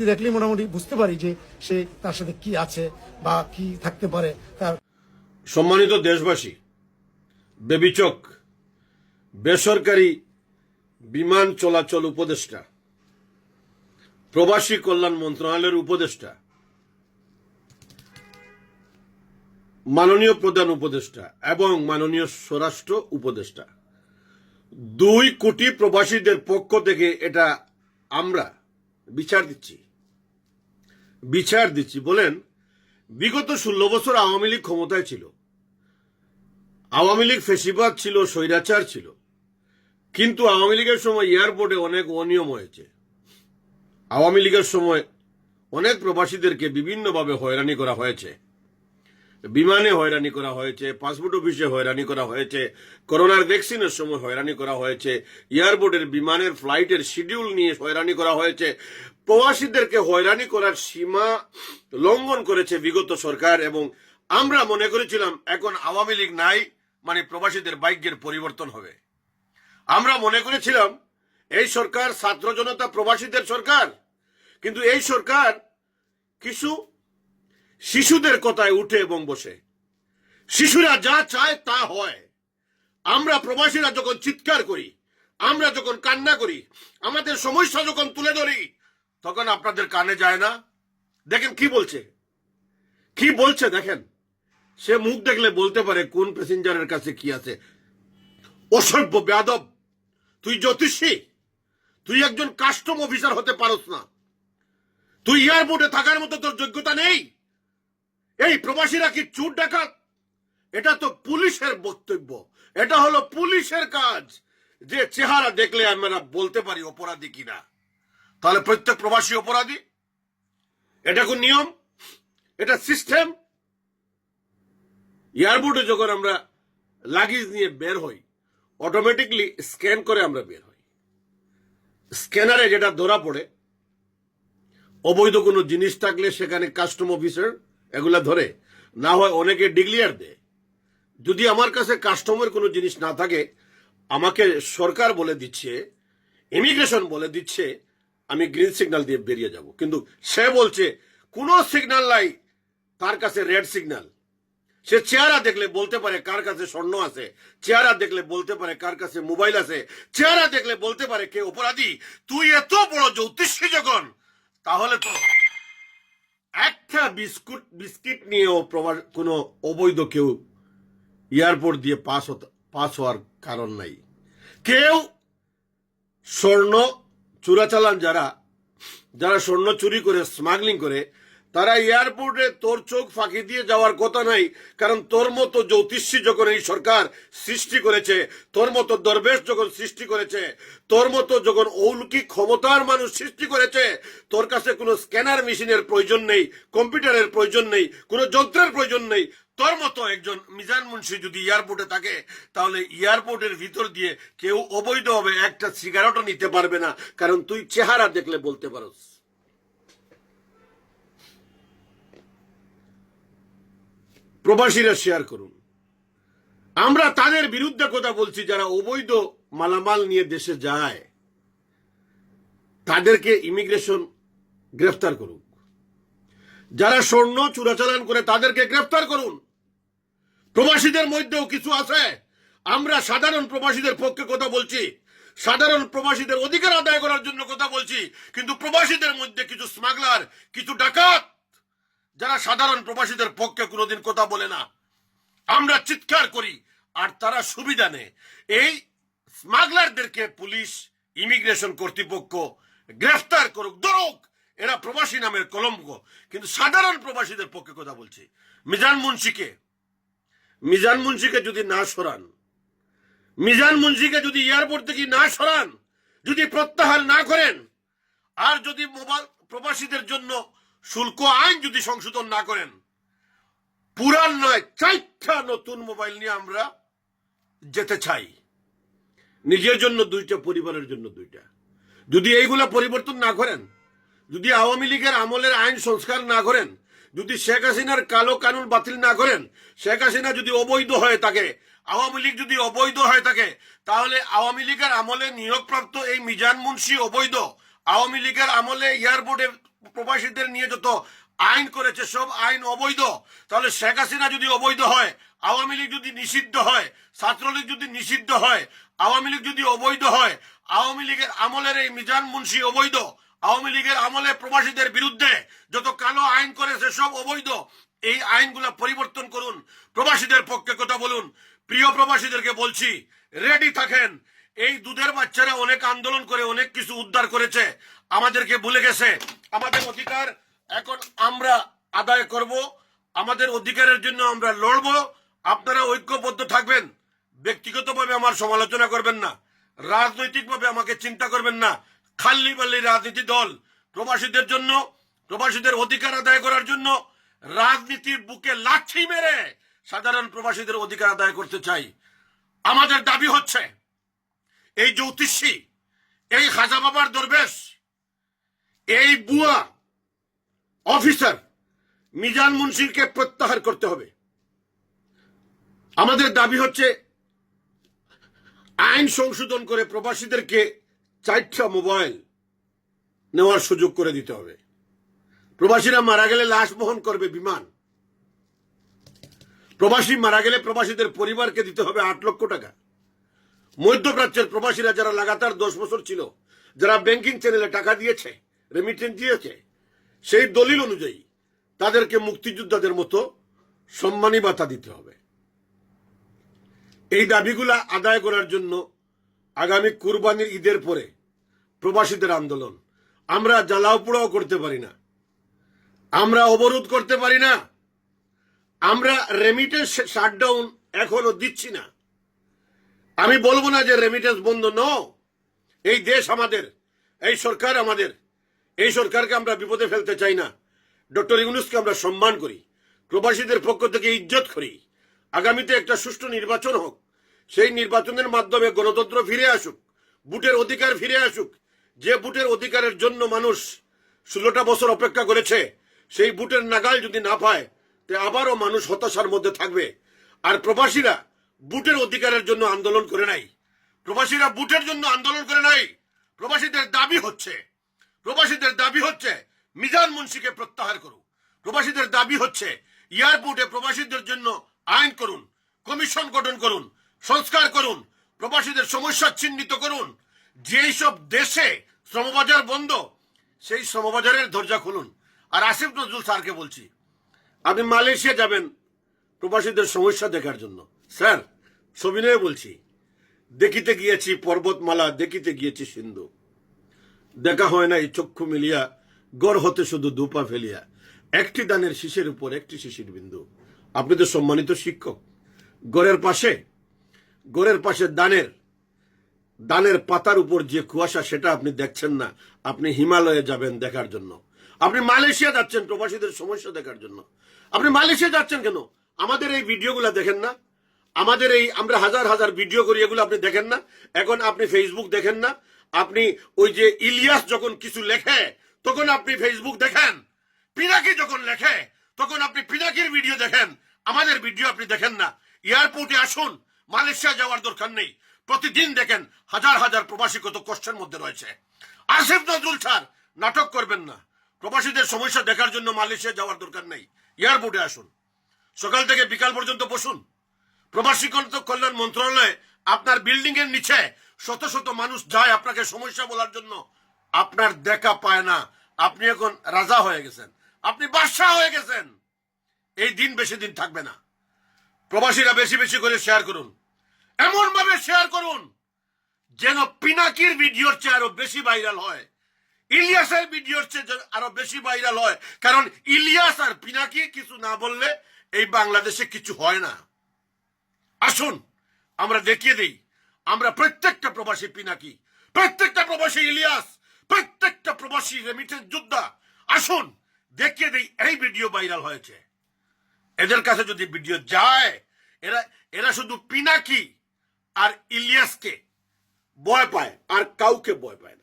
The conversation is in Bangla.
ব্যক্তি দেখলে মোটামুটি বুঝতে পারি যে সে তার সাথে কি আছে বা কি থাকতে পারে। তার সম্মানিত দেশবাসী, বেবিচক, বেসরকারি বিমান চলাচল উপদেষ্টা, প্রবাসী কল্যাণ মন্ত্রণালয়ের উপদেষ্টা, মাননীয় প্রধান উপদেষ্টা এবং মাননীয় স্বরাষ্ট্র উপদেষ্টা, দুই কোটি প্রবাসীদের পক্ষ থেকে এটা আমরা বিচার দিচ্ছি। বিচার দিচ্ছি। বলেন, বিগত ষোলো বছর আওয়ামী লীগ ক্ষমতায় ছিল। আওয়ামী লীগ ফেসিবাদ ছিল, স্বৈরাচার ছিল। কিন্তু আওয়ামী লীগের সময় এয়ারপোর্টে অনেক অনিয়ম হয়েছে। আওয়ামী লীগের সময় অনেক প্রবাসীদেরকে বিভিন্নভাবে হয়রানি করা হয়েছে। বিমানে হয়রানি করা হয়েছে, পাসপোর্ট অফিসে হয়রানি করা হয়েছে, করোনার ভ্যাকসিনের সময় হয়রানি করা হয়েছে, এয়ারপোর্টের বিমানের ফ্লাইটের শিডিউল নিয়ে হয়রানি করা হয়েছে। প্রবাসীদেরকে হয়রানি করার সীমা লঙ্ঘন করেছে বিগত সরকার এবং আমরা মনে করেছিলাম এখন আওয়ামী লীগ নাই মানে প্রবাসীদের ভাগ্যের পরিবর্তন হবে। আমরা মনে করেছিলাম এই সরকার ছাত্র জনতা, প্রবাসীদের সরকার, কিন্তু এই সরকার কিছু শিশুদের কথায় উঠে এবং বসে। শিশুরা যা চায় তা হয়। আমরা প্রবাসীরা যখন চিৎকার করি, আমরা যখন কান্না করি, আমাদের সমস্যা যখন তুলে ধরি তখন আপনাদের কানে যায় না। দেখেন কি বলছে? কি বলছে দেখেন? সে মুখ দেখলে বলতে পারে, কোন প্যাসেঞ্জারের কাছে কি আছে? অসভ্য, বেয়াদব। তুই জ্যোতিষী। তুই একজন কাস্টম অফিসার হতে পারস না। তুই এয়ারপোর্টে থাকার মতো তোর যোগ্যতা নেই। এই প্রবাসীরা কি চুর ডাকাত? এটা তো পুলিশের বক্তব্য। এটা হলো পুলিশের কাজ। যে চেহারা দেখলে আমরা বলতে পারি অপরাধী কিনা। তাহলে প্রত্যেক প্রবাসী অপরাধী, এটা কোন নিয়ম? এটা সিস্টেম এয়ারপোর্টে যখন আমরা লাগেজ নিয়ে বের হই অটোমেটিকলি স্ক্যান করে আমরা বের হই। স্ক্যানারে যেটা ধরা পড়ে, অবৈধ কোনো জিনিস থাকলে সেখানে কাস্টম অফিসার এগুলা ধরে। না হয় অনেকে ডিক্লিয়ার দেয়। যদি আমার কাছে কাস্টমের কোনো জিনিস না থাকে, আমাকে সরকার বলে দিচ্ছে ইমিগ্রেশন বলে দিচ্ছে আমি গ্রিন সিগন্যাল দিয়ে বেরিয়ে যাব। কিন্তু সে বলছে, কোনো সিগন্যাল নাই, তার কাছে রেড সিগন্যাল সে চেহারা দেখলে বলতে পারে কার কাছে স্বর্ণ আছে, চেহারা দেখলে বলতে পারে কার কাছে মোবাইল আছে, চেহারা দেখলে বলতে পারে কে অপরাধী। তুই এত বড় জ্যোতিষী যখন, তাহলে তো একটা বিস্কুট, বিস্কিট নিয়েও প্রবাস কোনো অবৈধ কেউ এয়ারপোর্ট দিয়ে পাস হতে পাস হওয়ার কারণ নাই। কেউ স্বর্ণ চোরাচালান যারা যারা স্বর্ণ চুরি করে স্মাগলিং করে, তারা এয়ারপোর্টে তোর চোখ ফাঁকি দিয়ে যাওয়ার কথা নাই, কারণ তোর মতো জ্যোতিষী যখন এই সরকার সৃষ্টি করেছে, তোর মতো দরবেশ যখন সৃষ্টি করেছে, তোর মতো যখন অলৌকিক ক্ষমতার মানুষ সৃষ্টি করেছে, তোর কাছে কোনো স্ক্যানার মেশিনের প্রয়োজন নেই কম্পিউটারের প্রয়োজন নেই, কোনো যন্ত্রের প্রয়োজন নেই তোর মতো একজন মিজান মুন্সি যদি এয়ারপোর্টে থাকে, তাহলে এয়ারপোর্টের ভিতর দিয়ে কেউ অবৈধভাবে একটা সিগারেটও নিতে পারবে না, কারণ তুই চেহারা দেখলে বলতে পারস। প্রবাসীরা শেয়ার করুন। আমরা তাদের বিরুদ্ধে কথা বলছি, যারা অবৈধ মালামাল নিয়ে দেশে যায়। তাদেরকে ইমিগ্রেশন গ্রেফতার করুক। যারা স্বর্ণ চোরাচালান করে তাদেরকে গ্রেফতার করুন। প্রবাসীদের মধ্যেও কিছু আছে। আমরা সাধারণ প্রবাসীদের পক্ষে কথা বলছি। সাধারণ প্রবাসীদের অধিকার আদায় করার জন্য কথা বলছি। কিন্তু প্রবাসীদের মধ্যে কিছু স্মাগলার, কিছু ডাকাত, যারা সাধারণ প্রবাসীদের পক্ষে কোনোদিন কথা বলে না। আমরা চিৎকার করি, আর তারা সুবিধা নেয়। এই স্মাগলারদেরকে পুলিশ, ইমিগ্রেশন কর্তৃপক্ষ গ্রেফতার করুক, ধরুক। এরা প্রবাসী নামের কলঙ্ক। কিন্তু সাধারণ প্রবাসীদের পক্ষে কথা বলছি। মিজান মুন্সিকে মিজান মুন্সিকে যদি না সরান, মিজান মুন্সিকে যদি এয়ারপোর্ট থেকে না সরান, যদি প্রত্যাহার না করেন, আর যদি মোবাইল প্রবাসীদের জন্য শুল্ক আইন যদি সংশোধন না করেন পুরান নয়, চারটা নতুন মোবাইল নিয়ে আমরা যেতে চাই। নিজের জন্য দুইটা, পরিবারের জন্য দুইটা। যদি এইগুলা পরিবর্তন না করেন, যদি আওয়ামী লীগের আমলের আইন সংস্কার না করেন যদি শেখ হাসিনার কালো কানুন বাতিল না করেন, শেখ হাসিনা যদি অবৈধ হয়ে থাকে আওয়ামী লীগ যদি অবৈধ হয়ে থাকে তাহলে আওয়ামী লীগের আমলে নিয়োগপ্রাপ্ত এই মিজান মুন্সি অবৈধ। আওয়ামী লীগের আমলে এয়ারপোর্টে প্রবাসীদের নিয়ে যত আইন করেছে, সব আইন অবৈধ। তাহলে শেখ হাসিনা যদি অবৈধ হয়, আওয়ামী লীগ যদি নিষিদ্ধ হয়, ছাত্রলীগ যদি নিষিদ্ধ হয়, আওয়ামী লীগ যদি অবৈধ হয়, আওয়ামী লীগের আমলের এই মিজান মুন্সি অবৈধ। আওয়ামী লীগের আমলে প্রবাসীদের বিরুদ্ধে যত কালো আইন করেছে সব অবৈধ। এই আইনগুলো পরিবর্তন করুন। প্রবাসীদের পক্ষে কথা বলুন। প্রিয় প্রবাসীদেরকে বলছি রেডি থাকেন। এই দুধের বাচ্চারা অনেক আন্দোলন করে, অনেক কিছু উদ্ধার করেছে। আমাদেরকে ভুলে গেছে। আমাদের অধিকার এখন আমরা আদায় করব। আমাদের অধিকারের জন্য আমরা লড়ব। আপনারা ঐক্যবদ্ধ থাকবেন। ব্যক্তিগতভাবে আমার সমালোচনা করবেন না। রাজনৈতিকভাবে আমাকে চিন্তা করবেন না। খাল্লি বাল্লি রাজনীতি দল। প্রবাসীদের জন্য, প্রবাসীদের অধিকার আদায় করার জন্য রাজনীতির বুকে লাঠি মেরে সাধারণ প্রবাসীদের অধিকার আদায় করতে চাই। আমাদের দাবি হচ্ছে, এই জ্যোতিষী, এই খাজা বাবার দরবেশ, এই বুয়া অফিসার মিজান মুন্সিরকে প্রত্যাহার করতে হবে। আমাদের দাবি হচ্ছে, আইন সংশোধন করে প্রবাসীদেরকে চারটা মোবাইল নেওয়ার সুযোগ করে দিতে হবে। প্রবাসীরা মারা গেলে লাশ বহন করবে বিমান। প্রবাসী মারা গেলে প্রবাসীদের পরিবারকে দিতে হবে আট লক্ষ টাকা। মধ্যপ্রাচ্যের প্রবাসীরা যারা লাগাতার দশ বছর ছিল, যারা ব্যাংকিং চ্যানেলে টাকা দিয়েছে রেমিটেন্স দিয়েছে, সেই দলিল অনুযায়ী তাদেরকে মুক্তিযোদ্ধাদের মতো সম্মানী ভাতা দিতে হবে। এই দাবিগুলা আদায় করার জন্য আগামী কুরবানির ঈদের পরে প্রবাসীদের আন্দোলন। আমরা জ্বালাও পোড়াও করতে পারি না। আমরা অবরোধ করতে পারি না। আমরা রেমিটেন্স শাটডাউন এখনও দিচ্ছি না। আমি বলব না যে রেমিটেন্স বন্ধ ন এই দেশ আমাদের, এই সরকার আমাদের। এই সরকারকে আমরা বিপদে ফেলতে চাই না। ডক্টর ইউনুসকে আমরা সম্মান করি। প্রবাসীদের পক্ষ থেকে ইজ্জত করি। আগামীতে একটা সুষ্ঠু নির্বাচন হোক। সেই নির্বাচনের মাধ্যমে গণতন্ত্র ফিরে আসুক বুটের অধিকার ফিরে আসুক, যে বুটের অধিকারের জন্য মানুষ ষোলোটা বছর অপেক্ষা করেছে, সেই বুটের নাগাল যদি না পায়, তে আবারও মানুষ হতাশার মধ্যে থাকবে। আর প্রবাসীরা বুটের অধিকারের জন্য আন্দোলন করে নাই। প্রবাসীরা বুটের জন্য আন্দোলন করে নাই। প্রবাসীদের দাবি হচ্ছে, প্রবাসীদের দাবি হচ্ছে, মিজান মুন্সিকে প্রত্যাহার করুন। প্রবাসীদের দাবি হচ্ছে এয়ারপোর্টে প্রবাসীদের জন্য আইন করুন, কমিশন গঠন করুন। সংস্কার করুন, প্রবাসীদের সমস্যা চিহ্নিত করুন। যেই সব দেশে শ্রমবাজার বন্ধ, সেই শ্রমবাজারের দরজা খুলুন। আর আসিফ নজরুল স্যারকে বলছি, আপনি মালয়েশিয়া যাবেন প্রবাসীদের সমস্যা দেখার জন্য। স্যার, সবিনয় বলছি, দেখিতে গিয়েছি পর্বতমালা, দেখিতে গিয়েছি সিন্ধু। দেখা হয় না এই চক্ষু মিলিয়া, গড় হতে শুধু দুপা ফেলিয়া। একটি দানের শীষের উপর একটি শিশির বিন্দু। আপনি তো সম্মানিত শিক্ষক। গড়ের পাশে গড়ের পাশে দানের দানের পাতার উপর যে কুয়াশা, সেটা আপনি দেখছেন না। আপনি হিমালয়ে যাবেন দেখার জন্য। আপনি মালয়েশিয়া যাচ্ছেন প্রবাসীদের সমস্যা দেখার জন্য। আপনি মালয়েশিয়া যাচ্ছেন কেন? আমাদের এই ভিডিওগুলো দেখেন না? আমাদের এই আমরা হাজার হাজার ভিডিও করি, এগুলো আপনি দেখেন না? এখন আপনি ফেসবুক দেখেন না? আপনি ওই যে ইলিয়াস যখন কিছু লেখে, তখন আপনি ফেসবুক দেখেন? পিনাকি যখন লেখে, তখন আপনি পিনাকির ভিডিও দেখেন? আমাদের ভিডিও আপনি দেখেন না? এয়ারপোর্টে আসুন মালয়েশিয়া যাওয়ার দরকার নেই। প্রতিদিন দেখেন হাজার হাজার প্রবাসী কত কষ্টের মধ্যে রয়েছে। আসিফ নজরুল স্যার, নাটক করবেন না। প্রবাসীদের সমস্যা দেখার জন্য মালয়েশিয়া যাওয়ার দরকার নেই। এয়ারপোর্টে আসুন। সকাল থেকে বিকাল পর্যন্ত বসুন। প্রবাসী কল্যাণ- মন্ত্রণালয়ে আপনার বিল্ডিং এর নিচে শত শত মানুষ যায় আপনাকে সমস্যা বলার জন্য। আপনার দেখা পায় না। আপনি এখন রাজা হয়ে গেছেন। আপনি বাদশাহ হয়ে গেছেন। এই দিন বেশি দিন থাকবে না। প্রবাসীরা বেশি বেশি করে শেয়ার করুন। এমন ভাবে শেয়ার করুন যেন পিনাকির ভিডিওর চেয়ে আরও বেশি ভাইরাল হয়। ইলিয়াসের ভিডিওর চেয়ে আরও বেশি ভাইরাল হয়। কারণ ইলিয়াস আর পিনাকি কিছু না বললে এই বাংলাদেশে কিছু হয় না। আসুন, আমরা দেখিয়ে দিই। আমরা প্রত্যেকটা প্রবাসী পিনাকি, প্রত্যেকটা প্রবাসী ইলিয়াস, প্রত্যেকটা প্রবাসী রেমিটেন্স যোদ্ধা, আসুন, দেখিয়ে দিই, এই ভিডিও ভাইরাল হয়েছে। এদের কাছে যদি ভিডিও যায়, এরা এরা শুধু পিনাকি আর ইলিয়াসকে ভয় পায় আর কাউকে ভয় পায় না